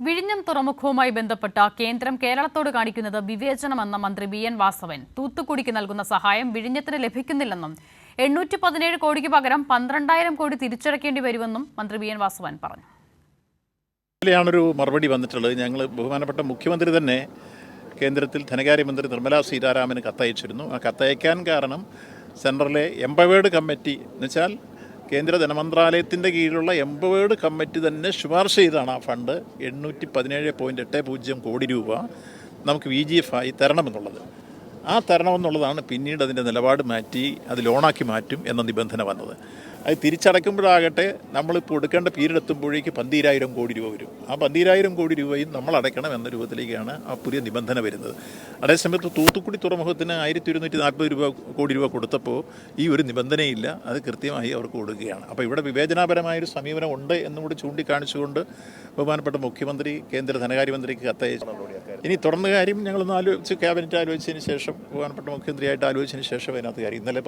വിഴിഞ്ഞം തുറമുഖവുമായി ബന്ധപ്പെട്ട കേന്ദ്രം കേരളത്തോട് കാണിക്കുന്നത് വിവേചനമെന്ന മന്ത്രി ബി എൻ വാസവൻ. തൂത്തുക്കുടിക്ക് നൽകുന്ന സഹായം വിഴിഞ്ഞത്തിന് ലഭിക്കുന്നില്ലെന്നും എണ്ണൂറ്റി പതിനേഴ് കോടിക്ക് പകരം പന്ത്രണ്ടായിരം കോടി തിരിച്ചടക്കേണ്ടി വരുമെന്നും മന്ത്രി ബി എൻ വാസവൻ പറഞ്ഞു. ഇതിലെയാണൊരു മറുപടി വന്നിട്ടുള്ളത്. ഞങ്ങൾ ബഹുമാനപ്പെട്ട മുഖ്യമന്ത്രി തന്നെ കേന്ദ്രത്തിൽ ധനകാര്യമന്ത്രി നിർമ്മലാ സീതാരാമന് കത്തയച്ചിരുന്നു. ആ കത്തയക്കാൻ കാരണം സെൻട്രലിലെ എംപവേർഡ് കമ്മിറ്റി. എന്നുവെച്ചാൽ കേന്ദ്ര ധനമന്ത്രാലയത്തിന്റെ കീഴിലുള്ള എംപവേർഡ് കമ്മിറ്റി തന്നെ ശുപാർശ ചെയ്താണ് ആ ഫണ്ട്. എണ്ണൂറ്റി പതിനേഴ് പോയിന്റ് എട്ട് പൂജ്യം കോടി രൂപ നമുക്ക് വി ജി എഫ് ആയി തരണമെന്നുള്ളത്. ആ തരണമെന്നുള്ളതാണ് പിന്നീട് അതിന്റെ നിലപാട് മാറ്റി അത് ലോണാക്കി മാറ്റും എന്ന നിബന്ധന വന്നത്. അത് തിരിച്ചടയ്ക്കുമ്പോഴാകട്ടെ നമ്മളിപ്പോൾ എടുക്കേണ്ട പീരീഡ് എത്തുമ്പോഴേക്ക് പന്തീരായിരം കോടി രൂപ വരും. ആ പന്തീരായിരം കോടി രൂപയും നമ്മൾ അടയ്ക്കണം എന്ന രൂപത്തിലേക്കാണ് ആ പുതിയ നിബന്ധന വരുന്നത്. അതേസമയത്ത് തൂത്തുക്കുടി തുറമുഖത്തിന് ആയിരത്തി ഒരുന്നൂറ്റി നാൽപ്പത് രൂപ കോടി രൂപ കൊടുത്തപ്പോൾ ഈ ഒരു നിബന്ധനയില്ല. അത് കൃത്യമായി അവർക്ക് കൊടുക്കുകയാണ്. അപ്പോൾ ഇവിടെ വിവേചനാപരമായൊരു സമീപനം ഉണ്ട് എന്നുകൂടി ചൂണ്ടിക്കാണിച്ചുകൊണ്ട് ബഹുമാനപ്പെട്ട മുഖ്യമന്ത്രി കേന്ദ്ര ധനകാര്യമന്ത്രിക്ക് കത്തയച്ചു. ഇനി തുടർന്ന് കാര്യം ഞങ്ങളൊന്ന് ആലോചിച്ച് ക്യാബിനറ്റ് ആലോചിച്ചതിന് ശേഷം ബഹുമാനപ്പെട്ട മുഖ്യമന്ത്രിയായിട്ട് ആലോചിച്ചതിന് ശേഷം അതിനകത്ത് കാര്യം. ഇന്നലെ